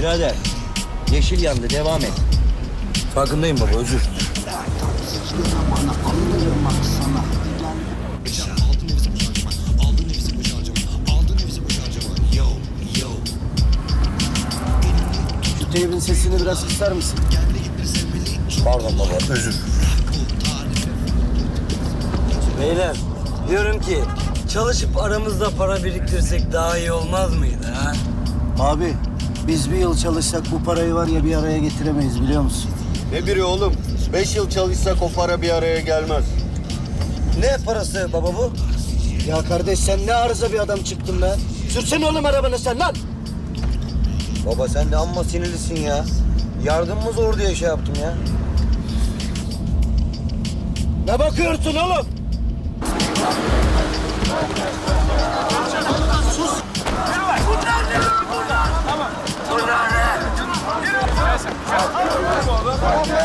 Birader, yeşil yandı. Devam et. Farkındayım baba özür. Şu teybin sesini biraz kısar mısın? Pardon baba özür. Beyler diyorum ki çalışıp aramızda para biriktirsek daha iyi olmaz mıydı ha? Abi biz bir yıl çalışsak bu parayı var ya bir araya getiremeyiz biliyor musun? Ne biri oğlum? Beş yıl çalışsak o para bir araya gelmez. Ne parası baba bu? Ya kardeş sen ne arıza bir adam çıktın be. Sürsene oğlum arabanı sen lan. Baba sen de amma sinirlisin ya. Yardımımız zor diye şey yaptım ya. Ne bakıyorsun oğlum? Okay.